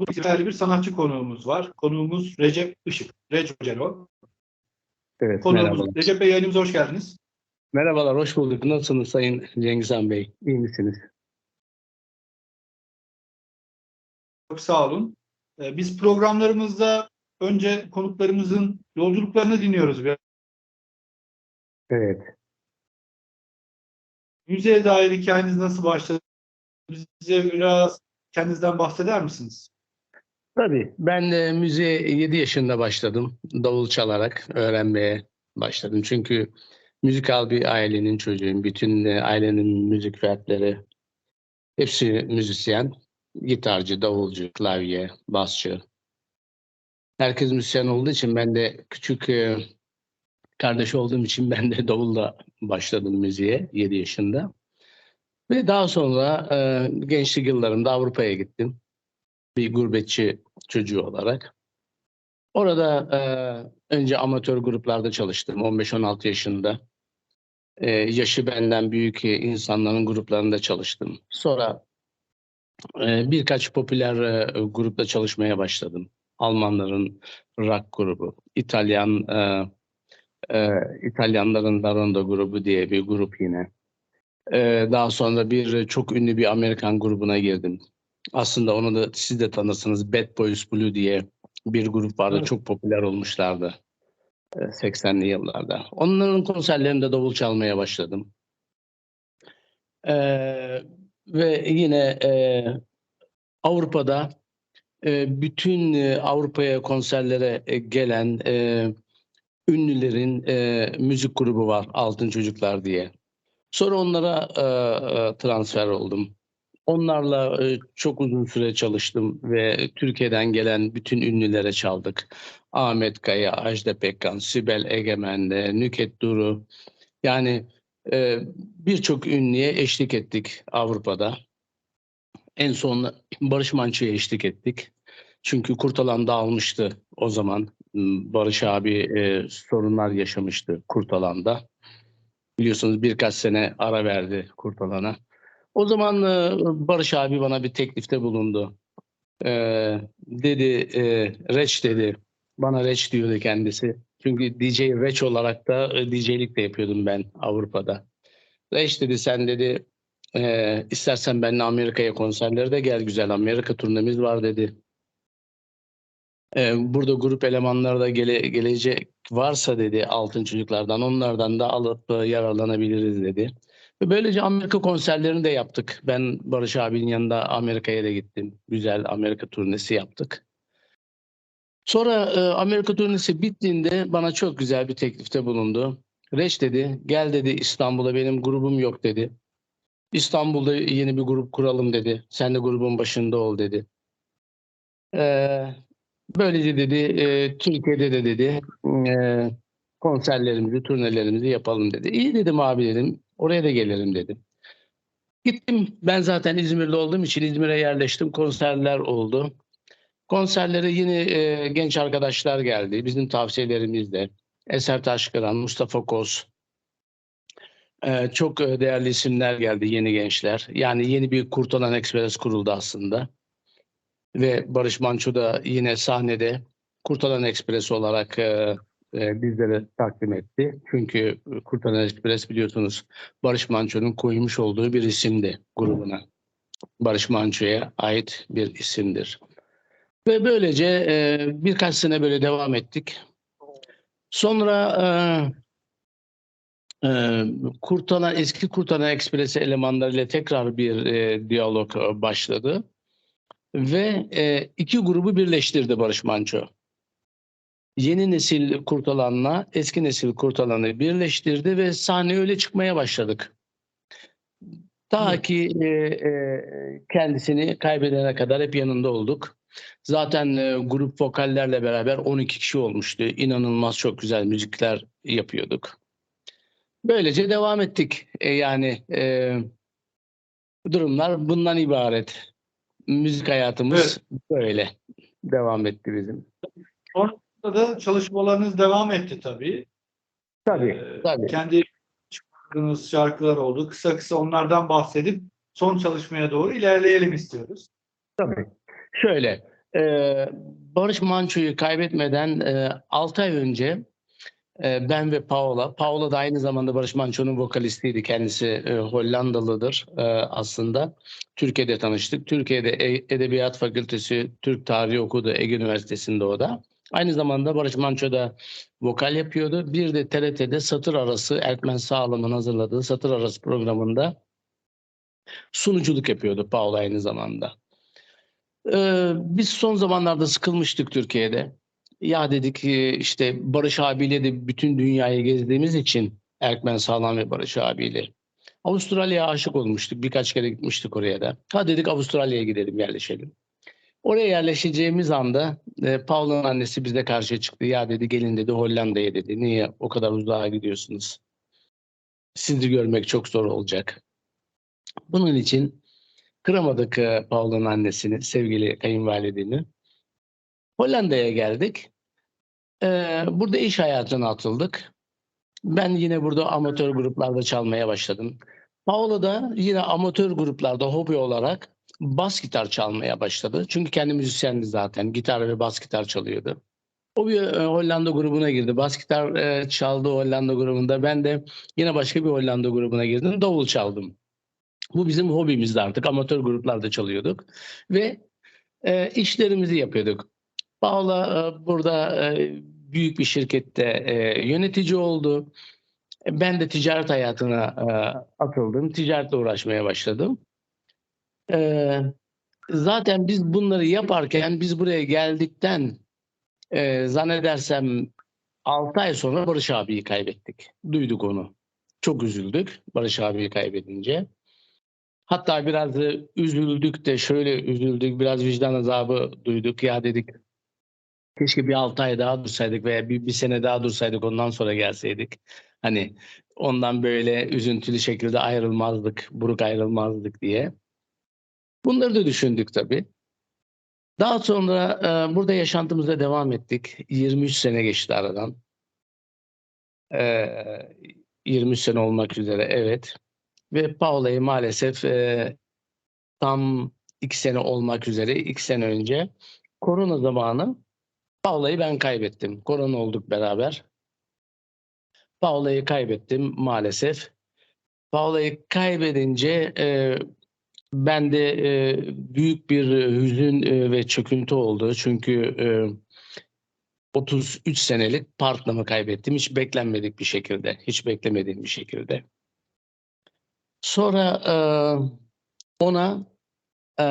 Bu değerli bir sanatçı konuğumuz var. Konuğumuz Recep Işık. Recep Celo. Evet, Konuğumuz merhabalar. Recep Bey yayınımıza hoş geldiniz. Merhabalar, hoş bulduk. Nasılsınız Sayın Cengizhan Bey? İyi misiniz? Çok sağ olun. Ee, Biz programlarımızda önce konuklarımızın yolculuklarını dinliyoruz. biraz. Evet. Müziğe dair hikayeniz nasıl başladı? Bize biraz kendinizden bahseder misiniz? Tabii. Ben de müziğe 7 yaşında başladım. Davul çalarak öğrenmeye başladım. Çünkü müzikal bir ailenin çocuğuyum. Bütün e, ailenin müzik fertleri hepsi müzisyen. Gitarcı, davulcu, klavye, basçı. Herkes müzisyen olduğu için ben de küçük e, kardeş olduğum için ben de davulla başladım müziğe 7 yaşında. Ve daha sonra e, gençlik yıllarımda Avrupa'ya gittim. Bir gurbetçi çocuğu olarak. Orada e, önce amatör gruplarda çalıştım 15-16 yaşında. E, yaşı benden büyük insanların gruplarında çalıştım. Sonra e, birkaç popüler e, grupta çalışmaya başladım. Almanların rock grubu, İtalyan e, e, İtalyanların Darondo grubu diye bir grup yine. E, daha sonra bir çok ünlü bir Amerikan grubuna girdim. Aslında onu da siz de tanırsınız. Bad Boys Blue diye bir grup vardı. Evet. Çok popüler olmuşlardı. e, 80'li yıllarda. Onların konserlerinde davul çalmaya başladım. E, ve yine e, Avrupa'da e, bütün e, Avrupa'ya konserlere e, gelen e, ünlülerin e, müzik grubu var Altın Çocuklar diye. Sonra onlara e, e, transfer oldum. Onlarla e, çok uzun süre çalıştım ve Türkiye'den gelen bütün ünlülere çaldık. Ahmet Kaya, Ajda Pekkan, Sibel Egemen'de, Nüket Duru. Yani e, birçok ünlüye eşlik ettik Avrupa'da. En son Barış Manço'ya eşlik ettik. Çünkü Kurtalan dağılmıştı o zaman. Hmm, Barış abi e, sorunlar yaşamıştı Kurtalan'da. Biliyorsunuz birkaç sene ara verdi Kurtalan'a. O zaman e, Barış abi bana bir teklifte bulundu. E, dedi, e, Reç dedi. Bana Reç diyordu kendisi. Çünkü DJ Reç olarak da e, DJ'lik de yapıyordum ben Avrupa'da. Reç dedi sen dedi e, istersen benimle Amerika'ya konserlere de gel güzel Amerika turnemiz var dedi. E, burada grup elemanları da gele, gelecek varsa dedi altın çocuklardan onlardan da alıp e, yararlanabiliriz dedi. Ve böylece Amerika konserlerini de yaptık. Ben Barış abinin yanında Amerika'ya da gittim. Güzel Amerika turnesi yaptık. Sonra e, Amerika turnesi bittiğinde bana çok güzel bir teklifte bulundu. Reç dedi, gel dedi İstanbul'a benim grubum yok dedi. İstanbul'da yeni bir grup kuralım dedi. Sen de grubun başında ol dedi. Ee, böylece dedi e, Türkiye'de de dedi e, konserlerimizi, turnelerimizi yapalım dedi. İyi dedim abi dedim. Oraya da gelelim dedim. Gittim. Ben zaten İzmirli olduğum için İzmir'e yerleştim. Konserler oldu. Konserlere yine e, genç arkadaşlar geldi. Bizim tavsiyelerimizle. Eser Taşkıran, Mustafa Koz. E, çok e, değerli isimler geldi, yeni gençler. Yani yeni bir Kurtalan Express kuruldu aslında. Ve Barış Manço da yine sahnede Kurtalan Express olarak e, e, bizlere takdim etti. Çünkü Kurtalan Express biliyorsunuz Barış Manço'nun koymuş olduğu bir isimdi grubuna. Barış Manço'ya ait bir isimdir. Ve böylece e, birkaç sene böyle devam ettik. Sonra e, e, Kurtalan, eski Kurtalan Express elemanlarıyla tekrar bir e, diyalog e, başladı. Ve e, iki grubu birleştirdi Barış Manço. Yeni nesil Kurtalan'la eski nesil Kurtalan'ı birleştirdi ve sahneye öyle çıkmaya başladık. Ta Evet. ki e, e, kendisini kaybedene kadar hep yanında olduk. Zaten e, grup vokallerle beraber 12 kişi olmuştu. İnanılmaz çok güzel müzikler yapıyorduk. Böylece devam ettik. E, yani e, durumlar bundan ibaret. Müzik hayatımız böyle devam etti bizim. Orada da çalışmalarınız devam etti tabii. Tabii, Ee, tabii. Kendi çıkardığınız şarkılar oldu. Kısa kısa onlardan bahsedip son çalışmaya doğru ilerleyelim istiyoruz. Tabii. Şöyle, Ee, Barış Manço'yu kaybetmeden e, 6 ay önce e, ben ve Paola, Paola da aynı zamanda Barış Manço'nun vokalistiydi. Kendisi e, Hollandalıdır e, aslında. Türkiye'de tanıştık. Türkiye'de E- Edebiyat Fakültesi Türk Tarihi okudu Ege Üniversitesi'nde o da. Aynı zamanda Barış Manço da vokal yapıyordu. Bir de TRT'de Satır Arası Erkmen Sağlam'ın hazırladığı Satır Arası programında sunuculuk yapıyordu Paola aynı zamanda. Ee, biz son zamanlarda sıkılmıştık Türkiye'de. Ya dedik e, işte Barış abiyle de bütün dünyayı gezdiğimiz için Erkmen Sağlam ve Barış abiyle. Avustralya'ya aşık olmuştuk. Birkaç kere gitmiştik oraya da. Ha dedik Avustralya'ya gidelim yerleşelim. Oraya yerleşeceğimiz anda e, Paul'un annesi bize karşı çıktı. Ya dedi gelin dedi Hollanda'ya dedi. Niye o kadar uzağa gidiyorsunuz? Sizi görmek çok zor olacak. Bunun için kıramadık e, Paul'un annesini, sevgili kayınvalidemi. Hollanda'ya geldik. Ee, burada iş hayatına atıldık. Ben yine burada amatör gruplarda çalmaya başladım. Paolo da yine amatör gruplarda hobi olarak bas gitar çalmaya başladı. Çünkü kendi müzisyendi zaten. Gitar ve bas gitar çalıyordu. O bir e, Hollanda grubuna girdi. Bas gitar e, çaldı Hollanda grubunda. Ben de yine başka bir Hollanda grubuna girdim. Davul çaldım. Bu bizim hobimizdi artık. Amatör gruplarda çalıyorduk. Ve e, işlerimizi yapıyorduk. Paula e, burada e, büyük bir şirkette e, yönetici oldu. E, Ben de ticaret hayatına e, atıldım. Ticaretle uğraşmaya başladım. E, Zaten biz bunları yaparken biz buraya geldikten e, zannedersem 6 ay sonra Barış abiyi kaybettik. Duyduk onu. Çok üzüldük Barış abiyi kaybedince. Hatta biraz üzüldük de şöyle üzüldük. Biraz vicdan azabı duyduk. Ya dedik keşke bir 6 ay daha dursaydık veya bir, bir sene daha dursaydık ondan sonra gelseydik. Hani ondan böyle üzüntülü şekilde ayrılmazdık, buruk ayrılmazdık diye. Bunları da düşündük tabii. Daha sonra e, burada yaşantımıza devam ettik. 23 sene geçti aradan. E, 23 sene olmak üzere evet. Ve Paula'yı maalesef e, tam iki sene olmak üzere iki sene önce korona zamanı Paula'yı ben kaybettim. Korona olduk beraber. Paula'yı kaybettim maalesef. Paula'yı kaybedince e, ben de e, büyük bir hüzün e, ve çöküntü oldu. Çünkü e, 33 senelik partnerimi kaybettim. Hiç beklenmedik bir şekilde. Hiç beklemediğim bir şekilde. Sonra e, ona e,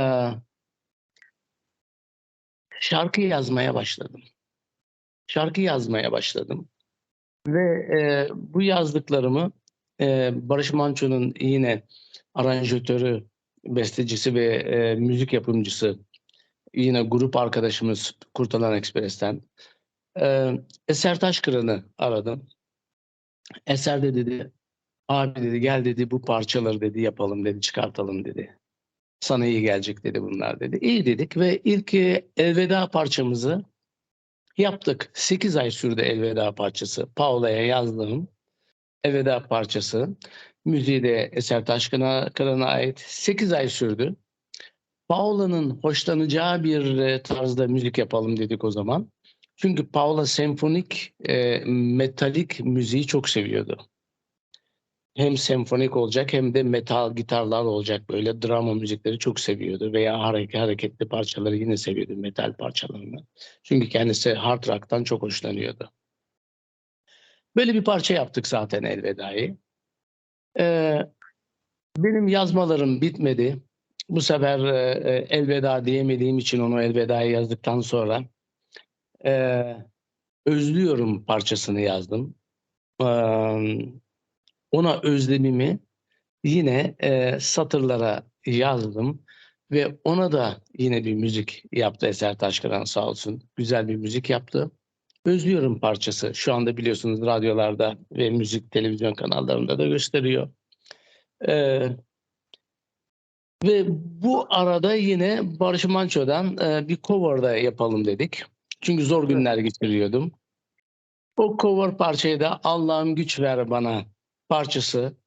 şarkı yazmaya başladım. Şarkı yazmaya başladım. Ve e, bu yazdıklarımı e, Barış Manço'nun yine aranjatörü, bestecisi ve e, müzik yapımcısı yine grup arkadaşımız Kurtalan Ekspres'ten e, Eser Taşkıran'ı aradım. Eser de dedi abi dedi gel dedi bu parçaları dedi yapalım dedi çıkartalım dedi. Sana iyi gelecek dedi bunlar dedi. İyi dedik ve ilk e, elveda parçamızı yaptık. 8 ay sürdü elveda parçası. Paula'ya yazdığım elveda parçası. Müziği de Eser Taşkın'a Kıran'a ait 8 ay sürdü. Paula'nın hoşlanacağı bir e, tarzda müzik yapalım dedik o zaman. Çünkü Paula senfonik, e, metalik müziği çok seviyordu. Hem senfonik olacak hem de metal gitarlar olacak böyle drama müzikleri çok seviyordu veya hareket, hareketli parçaları yine seviyordu metal parçalarını. Çünkü kendisi hard rock'tan çok hoşlanıyordu. Böyle bir parça yaptık zaten Elveda'yı. Ee, benim yazmalarım bitmedi. Bu sefer e, e, elveda diyemediğim için onu elveda'yı yazdıktan sonra e, özlüyorum parçasını yazdım. Ee, ona özlemimi yine e, satırlara yazdım ve ona da yine bir müzik yaptı Eser Taşkıran sağ olsun. Güzel bir müzik yaptı. Özlüyorum parçası. Şu anda biliyorsunuz radyolarda ve müzik televizyon kanallarında da gösteriyor. Ee, ve bu arada yine Barış Manço'dan e, bir cover da yapalım dedik. Çünkü zor günler geçiriyordum. O cover parçayı da Allah'ım güç ver bana parçası.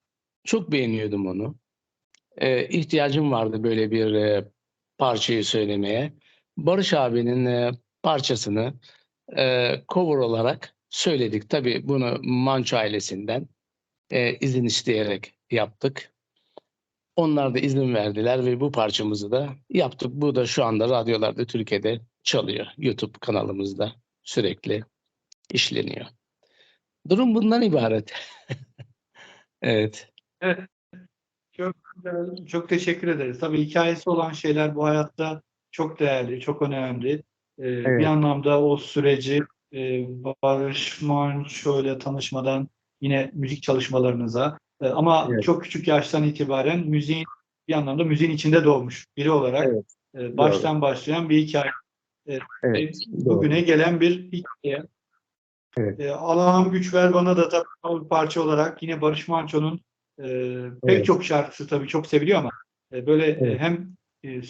Çok beğeniyordum onu. Ee, ihtiyacım vardı böyle bir e, parçayı söylemeye. Barış abinin e, parçasını e, cover olarak söyledik. Tabii bunu Manço ailesinden e, izin isteyerek yaptık. Onlar da izin verdiler ve bu parçamızı da yaptık. Bu da şu anda radyolarda Türkiye'de çalıyor. YouTube kanalımızda sürekli işleniyor. Durum bundan ibaret. evet. Çok güzel, çok teşekkür ederiz. Tabii hikayesi olan şeyler bu hayatta çok değerli, çok önemli. Ee, Bir anlamda o süreci e, Barış ile tanışmadan yine müzik çalışmalarınıza e, ama Evet. çok küçük yaştan itibaren müziğin bir anlamda müziğin içinde doğmuş biri olarak Evet, e, baştan başlayan bir hikaye. Evet. Bugüne gelen bir hikaye. Evet. E, Allah'ım güç ver bana da tabii parça olarak yine Barış Manço'nun e, pek Evet. çok şarkısı tabii çok seviliyor ama e, böyle e, Evet. hem e,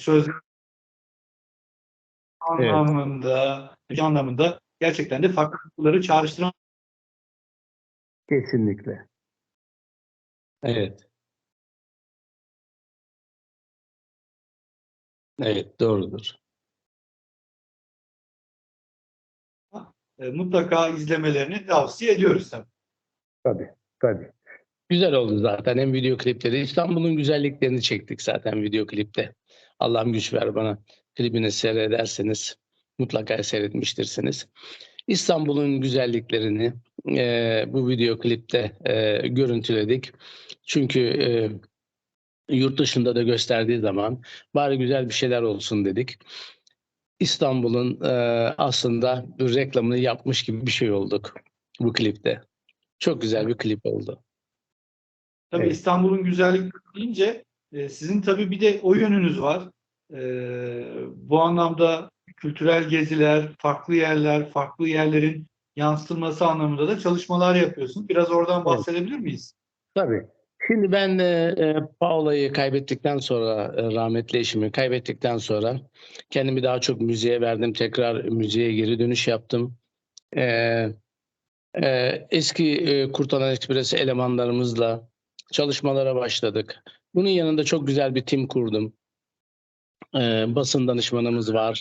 söz anlamında, anlamında gerçekten de farklılıkları çağrıştıran Kesinlikle. Evet. Evet, doğrudur. e, mutlaka izlemelerini tavsiye ediyoruz tabii. Tabii, tabii. Güzel oldu zaten. Hem video klipleri. İstanbul'un güzelliklerini çektik zaten video klipte. Allah'ım güç ver bana. Klibini seyrederseniz mutlaka seyretmiştirsiniz. İstanbul'un güzelliklerini e, bu video klipte e, görüntüledik. Çünkü e, yurt dışında da gösterdiği zaman bari güzel bir şeyler olsun dedik. İstanbul'un e, aslında bir reklamını yapmış gibi bir şey olduk bu klipte. Çok güzel bir klip oldu. Tabii Evet. İstanbul'un güzelliği deyince e, sizin tabii bir de o yönünüz var. E, bu anlamda kültürel geziler, farklı yerler, farklı yerlerin yansıtılması anlamında da çalışmalar yapıyorsunuz. Biraz oradan bahsedebilir miyiz? Tabii. Şimdi ben e, Paola'yı kaybettikten sonra, e, rahmetli eşimi kaybettikten sonra kendimi daha çok müziğe verdim. Tekrar müziğe geri dönüş yaptım. E, e, eski e, Kurtalan Ekspresi elemanlarımızla çalışmalara başladık. Bunun yanında çok güzel bir tim kurdum. E, basın danışmanımız var.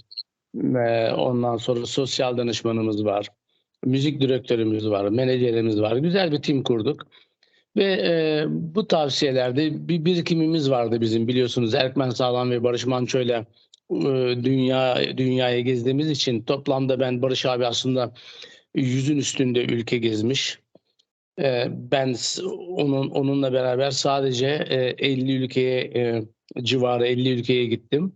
E, ondan sonra sosyal danışmanımız var. Müzik direktörümüz var, menajerimiz var. Güzel bir tim kurduk. Ve e, bu tavsiyelerde bir birikimimiz vardı bizim biliyorsunuz Erkmen Sağlam ve Barış Manço ile e, dünya dünyayı gezdiğimiz için toplamda ben Barış abi aslında yüzün üstünde ülke gezmiş. E, ben onun onunla beraber sadece e, 50 ülkeye e, civarı 50 ülkeye gittim.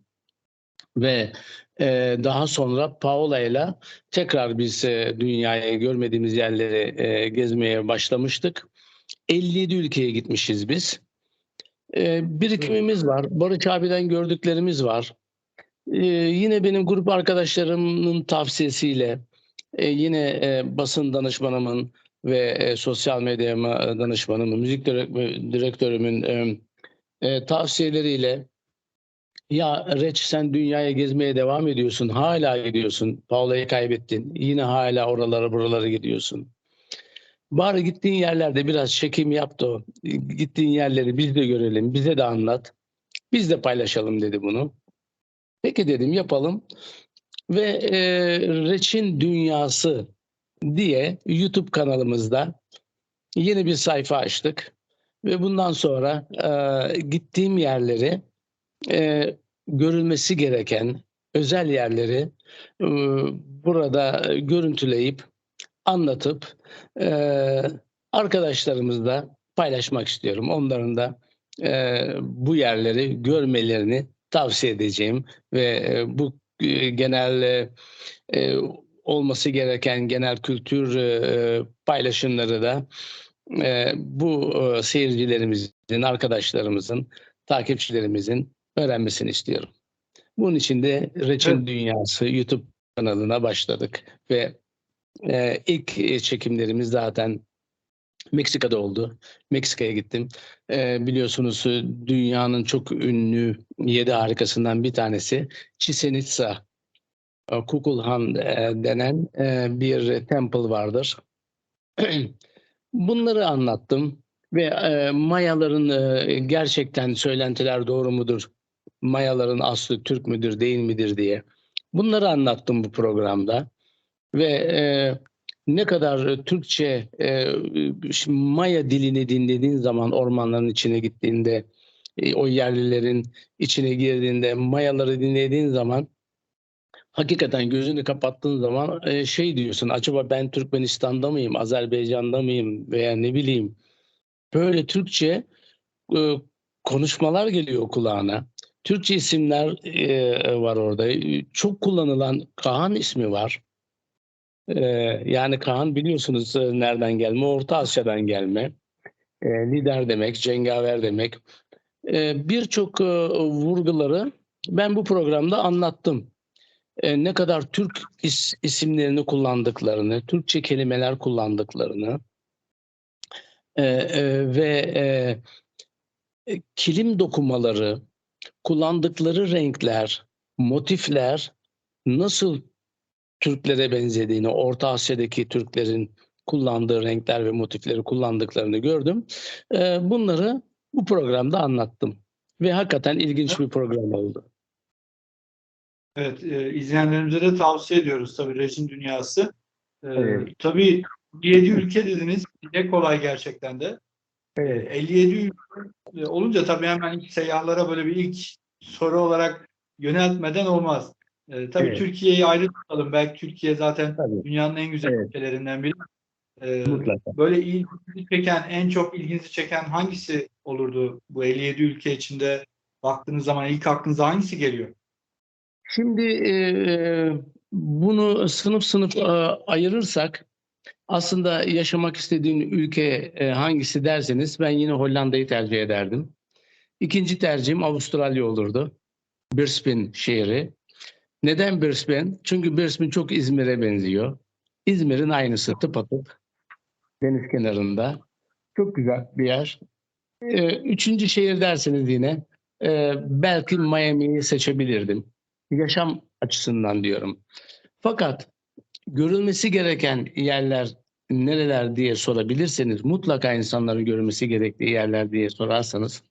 Ve e, daha sonra Paola ile tekrar biz e, dünyayı görmediğimiz yerleri e, gezmeye başlamıştık. 57 ülkeye gitmişiz biz. Ee, birikimimiz var. Barış abiden gördüklerimiz var. Ee, yine benim grup arkadaşlarımın tavsiyesiyle e, yine e, basın danışmanımın ve e, sosyal medya ma- danışmanımın, müzik direk- direktörümün e, e, tavsiyeleriyle ya Reç sen dünyaya gezmeye devam ediyorsun. Hala gidiyorsun. Paula'yı kaybettin. Yine hala oralara buralara gidiyorsun. Bari gittiğin yerlerde biraz çekim yap da. Gittiğin yerleri biz de görelim, bize de anlat. Biz de paylaşalım dedi bunu. Peki dedim yapalım. Ve e, Reç'in Dünyası diye YouTube kanalımızda yeni bir sayfa açtık. Ve bundan sonra e, gittiğim yerleri e, görülmesi gereken özel yerleri e, burada görüntüleyip anlatıp e, arkadaşlarımızla paylaşmak istiyorum. Onların da e, bu yerleri görmelerini tavsiye edeceğim ve e, bu e, genel e, e, olması gereken genel kültür e, paylaşımları da e, bu e, seyircilerimizin, arkadaşlarımızın, takipçilerimizin öğrenmesini istiyorum. Bunun için de Reçin Evet. Dünyası YouTube kanalına başladık ve ee, ilk e, çekimlerimiz zaten Meksika'da oldu. Meksika'ya gittim. Ee, biliyorsunuz e, dünyanın çok ünlü yedi harikasından bir tanesi Chichen Itza. e, Kukulhan e, denen e, bir temple vardır. Bunları anlattım ve e, Mayaların e, gerçekten söylentiler doğru mudur? Mayaların aslı Türk müdür değil midir diye. Bunları anlattım bu programda ve e, ne kadar Türkçe e, Maya dilini dinlediğin zaman ormanların içine gittiğinde e, o yerlilerin içine girdiğinde Mayaları dinlediğin zaman hakikaten gözünü kapattığın zaman e, şey diyorsun acaba ben Türkmenistan'da mıyım, Azerbaycan'da mıyım veya ne bileyim böyle Türkçe e, konuşmalar geliyor kulağına. Türkçe isimler e, var orada. E, Çok kullanılan Kaan ismi var. E, yani Kaan biliyorsunuz e, nereden gelme? Orta Asya'dan gelme. E, lider demek, cengaver demek. E, Birçok e, vurguları ben bu programda anlattım. E, ne kadar Türk is- isimlerini kullandıklarını, Türkçe kelimeler kullandıklarını e, e, ve e, e, kilim dokumaları, kullandıkları renkler, motifler nasıl Türklere benzediğini, Orta Asya'daki Türklerin kullandığı renkler ve motifleri kullandıklarını gördüm. E, bunları bu programda anlattım. Ve hakikaten ilginç bir program oldu. Evet, e, izleyenlerimize de tavsiye ediyoruz tabii rejim dünyası. E, Evet. Tabii 57 ülke dediniz. Ne kolay gerçekten de. E, 57 ülke e, olunca tabii hemen seyyahlara böyle bir ilk soru olarak yöneltmeden olmaz. E, tabii Evet. Türkiye'yi ayrı tutalım. Belki Türkiye zaten Tabii. dünyanın en güzel Evet. ülkelerinden biri. E, Mutlaka. böyle ilginizi çeken, en çok ilginizi çeken hangisi olurdu bu 57 ülke içinde baktığınız zaman ilk aklınıza hangisi geliyor? Şimdi bunu sınıf sınıf ayırırsak aslında yaşamak istediğin ülke hangisi derseniz ben yine Hollanda'yı tercih ederdim. İkinci tercihim Avustralya olurdu. Brisbane şehri. Neden Brisbane? Çünkü Brisbane çok İzmir'e benziyor. İzmir'in aynısı tıpatıp deniz kenarında. Çok güzel bir yer. Üçüncü şehir derseniz yine belki Miami'yi seçebilirdim yaşam açısından diyorum. Fakat görülmesi gereken yerler nereler diye sorabilirseniz mutlaka insanların görülmesi gerektiği yerler diye sorarsanız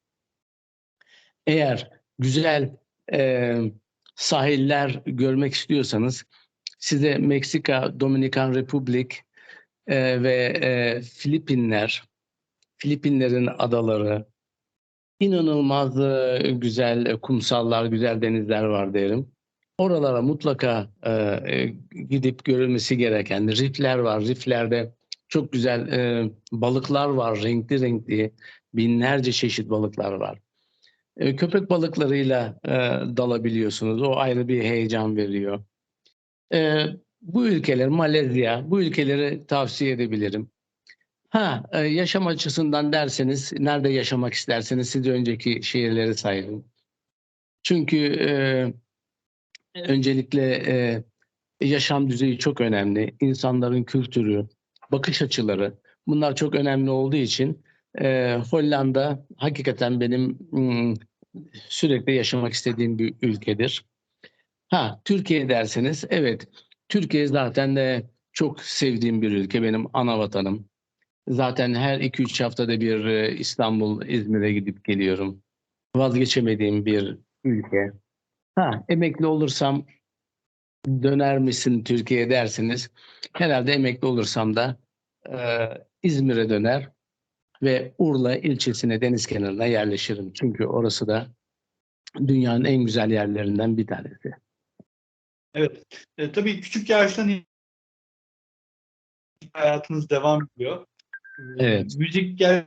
eğer güzel e, sahiller görmek istiyorsanız size Meksika, Dominikan Republik e, ve e, Filipinler, Filipinlerin adaları, inanılmaz güzel e, kumsallar, güzel denizler var derim. Oralara mutlaka e, e, gidip görülmesi gereken rifler var. Riflerde çok güzel balıklar var, renkli renkli, binlerce çeşit balıklar var. Köpek balıklarıyla dalabiliyorsunuz. O ayrı bir heyecan veriyor. Bu ülkeler, Malezya, bu ülkeleri tavsiye edebilirim. Ha, e, yaşam açısından derseniz, nerede yaşamak isterseniz size önceki şehirleri sayayım. Çünkü e, öncelikle e, yaşam düzeyi çok önemli. İnsanların kültürü, bakış açıları bunlar çok önemli olduğu için e, Hollanda hakikaten benim hmm, sürekli yaşamak istediğim bir ülkedir. Ha, Türkiye derseniz evet, Türkiye zaten de çok sevdiğim bir ülke, benim ana vatanım. Zaten her 2-3 haftada bir e, İstanbul, İzmir'e gidip geliyorum. Vazgeçemediğim bir ülke. Ha, emekli olursam döner misin Türkiye dersiniz. Herhalde emekli olursam da e, İzmir'e döner ve Urla ilçesine deniz kenarına yerleşirim. Çünkü orası da dünyanın en güzel yerlerinden bir tanesi. Evet. E, tabii küçük yaştan hayatınız devam ediyor. E, Evet. Müzik gel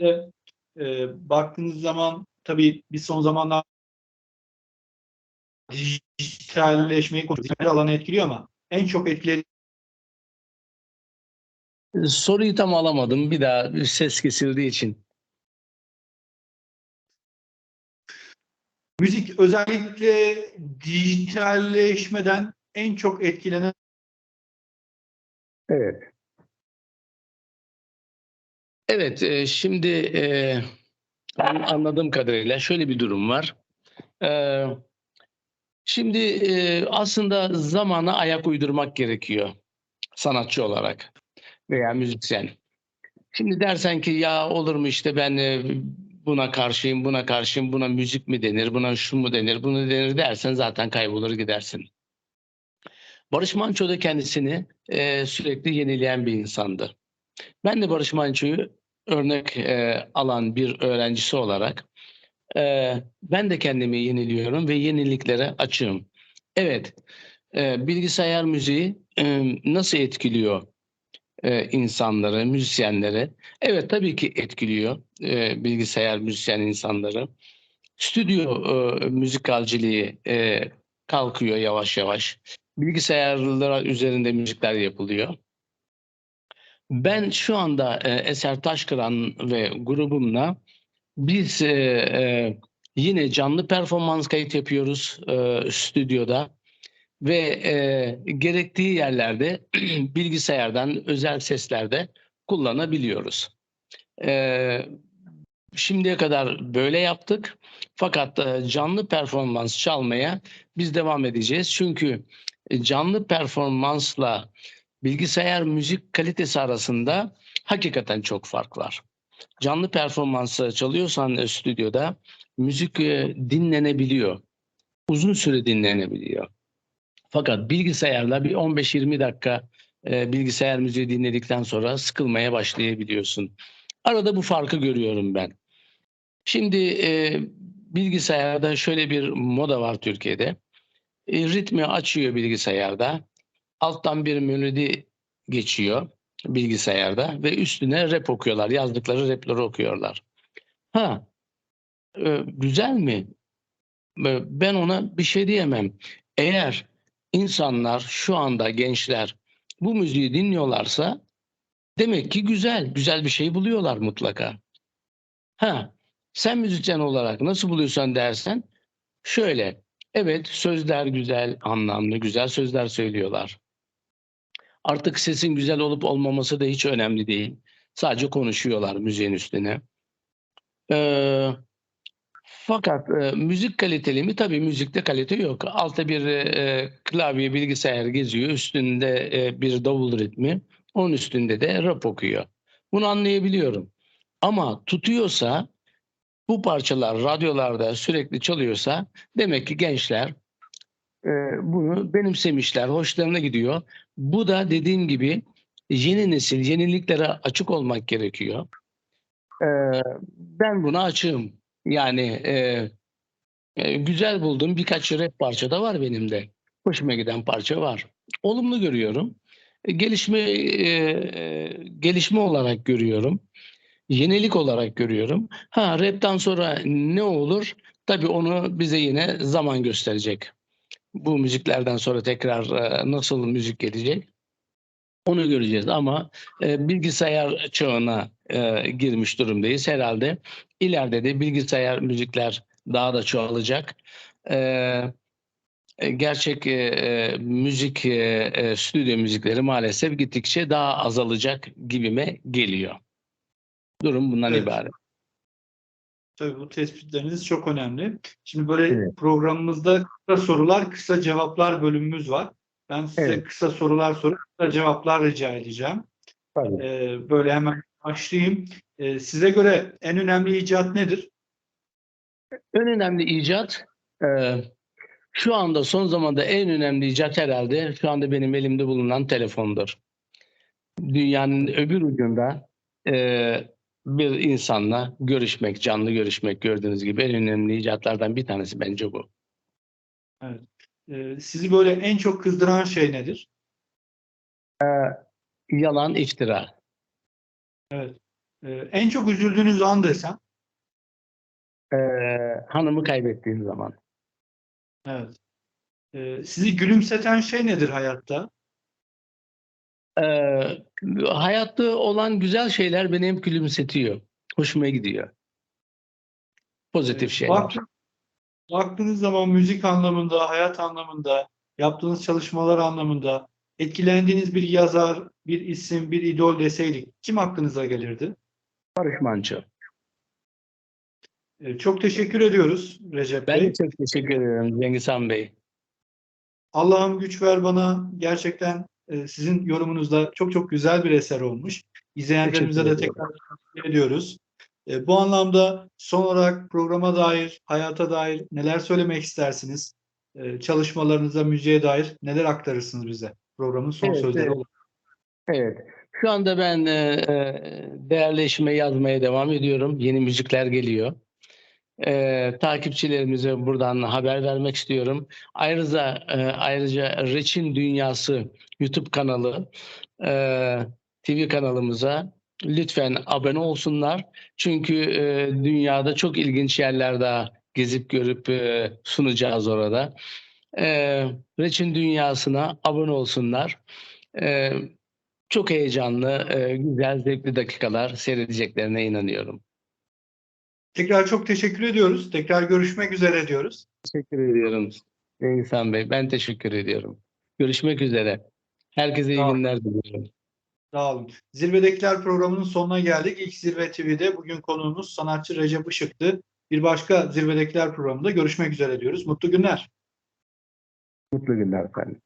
e, baktığınız zaman tabii bir son zamanlar dijitalleşmeyi konuşuyoruz. Alanı etkiliyor ama en çok etkilediği Soruyu tam alamadım. Bir daha ses kesildiği için. müzik özellikle dijitalleşmeden en çok etkilenen Evet. Evet, e, şimdi e, an- anladığım kadarıyla şöyle bir durum var. E, şimdi e, aslında zamana ayak uydurmak gerekiyor sanatçı olarak veya müzisyen. Şimdi dersen ki ya olur mu işte ben buna karşıyım, buna karşıyım, buna müzik mi denir, buna şu mu denir, bunu denir dersen zaten kaybolur gidersin. Barış Manço da kendisini e, sürekli yenileyen bir insandı. Ben de Barış Manço'yu örnek e, alan bir öğrencisi olarak e, ben de kendimi yeniliyorum ve yeniliklere açığım. Evet, e, bilgisayar müziği e, nasıl etkiliyor e, insanları, müzisyenleri? Evet tabii ki etkiliyor e, bilgisayar müzisyen insanları. Stüdyo e, müzikalciliği e, kalkıyor yavaş yavaş. Bilgisayarlar üzerinde müzikler yapılıyor. Ben şu anda e, Eser Taşkıran ve grubumla biz e, e, yine canlı performans kayıt yapıyoruz e, stüdyoda ve e, gerektiği yerlerde bilgisayardan özel seslerde kullanabiliyoruz. E, şimdiye kadar böyle yaptık. Fakat e, canlı performans çalmaya biz devam edeceğiz. Çünkü e, canlı performansla bilgisayar müzik kalitesi arasında hakikaten çok fark var. Canlı performansı çalıyorsan e, stüdyoda müzik e, dinlenebiliyor. Uzun süre dinlenebiliyor. Fakat bilgisayarla bir 15-20 dakika e, bilgisayar müziği dinledikten sonra sıkılmaya başlayabiliyorsun. Arada bu farkı görüyorum ben. Şimdi e, bilgisayarda şöyle bir moda var Türkiye'de. E, ritmi açıyor bilgisayarda. Alttan bir melodi geçiyor bilgisayarda ve üstüne rap okuyorlar. Yazdıkları rapleri okuyorlar. Ha, e, güzel mi? E, ben ona bir şey diyemem. Eğer insanlar şu anda gençler bu müziği dinliyorlarsa demek ki güzel, güzel bir şey buluyorlar mutlaka. Ha, sen müzisyen olarak nasıl buluyorsan dersen şöyle. Evet sözler güzel, anlamlı, güzel sözler söylüyorlar. Artık sesin güzel olup olmaması da hiç önemli değil. Sadece konuşuyorlar müziğin üstüne. Ee, fakat e, müzik kaliteli mi? Tabii müzikte kalite yok. Altta bir e, klavye bilgisayar geziyor. Üstünde e, bir davul ritmi. Onun üstünde de rap okuyor. Bunu anlayabiliyorum. Ama tutuyorsa bu parçalar radyolarda sürekli çalıyorsa demek ki gençler e, bunu benimsemişler, hoşlarına gidiyor. Bu da dediğim gibi yeni nesil, yeniliklere açık olmak gerekiyor. E, ben buna açığım. Yani e, e, güzel bulduğum birkaç rap parça da var benim de. Hoşuma giden parça var. Olumlu görüyorum. Gelişme gelişme olarak görüyorum. Yenilik olarak görüyorum. Ha rapten sonra ne olur? Tabii onu bize yine zaman gösterecek. Bu müziklerden sonra tekrar e, nasıl müzik gelecek? Onu göreceğiz ama e, bilgisayar çağına e, girmiş durumdayız. Herhalde ileride de bilgisayar müzikler daha da çoğalacak. E, e gerçek e, e, müzik, e, e, stüdyo müzikleri maalesef gittikçe daha azalacak gibime geliyor. Durum bundan Evet. ibaret. Tabii bu tespitleriniz çok önemli. Şimdi böyle Evet. programımızda kısa sorular, kısa cevaplar bölümümüz var. Ben size Evet. kısa sorular sorup kısa cevaplar rica edeceğim. Tabii. Ee, böyle hemen başlayayım. Ee, size göre en önemli icat nedir? En önemli icat e, şu anda son zamanda en önemli icat herhalde şu anda benim elimde bulunan telefondur. Dünyanın öbür ucunda e, bir insanla görüşmek, canlı görüşmek gördüğünüz gibi en önemli icatlardan bir tanesi bence bu. Ee, sizi böyle en çok kızdıran şey nedir? Yalan, iftira. Ee, en çok üzüldüğünüz an desem? E, hanımı kaybettiğim zaman. Evet. Ee, sizi gülümseten şey nedir hayatta? Hayatta olan güzel şeyler beni hep gülümsetiyor. Hoşuma gidiyor. Pozitif şeyler. bak- baktığınız zaman müzik anlamında, hayat anlamında, yaptığınız çalışmalar anlamında etkilendiğiniz bir yazar, bir isim, bir idol deseydik kim aklınıza gelirdi? Barış Manço. Çok teşekkür ediyoruz Recep Ben Bey. de çok teşekkür ederim Cengiz Han Bey. Allah'ım güç ver bana. Gerçekten sizin yorumunuzda çok çok güzel bir eser olmuş. İzleyenlerimize de tekrar teşekkür ediyoruz. E, bu anlamda son olarak programa dair, hayata dair neler söylemek istersiniz? E, çalışmalarınıza, müziğe dair neler aktarırsınız bize? Programın son Evet, sözleri evet. olarak. Evet. Şu anda ben e, e, değerli eşime yazmaya devam ediyorum. Yeni müzikler geliyor. E, takipçilerimize buradan haber vermek istiyorum. Ayrıca e, ayrıca Reçin Dünyası YouTube kanalı e, TV kanalımıza lütfen abone olsunlar. Çünkü e, dünyada çok ilginç yerler daha gezip görüp e, sunacağız orada. E, Reçin Dünyası'na abone olsunlar. E, çok heyecanlı, e, güzel, zevkli dakikalar seyredeceklerine inanıyorum. Tekrar çok teşekkür ediyoruz. Tekrar görüşmek üzere diyoruz. Teşekkür ediyorum İhsan Bey. Ben teşekkür ediyorum. Görüşmek üzere. Herkese iyi Sağ günler diliyorum. Sağ olun. Zirvedekiler programının sonuna geldik. İlk Zirve TV'de bugün konuğumuz sanatçı Recep Işık'tı. Bir başka Zirvedekiler programında görüşmek üzere diyoruz. Mutlu günler. Mutlu günler efendim.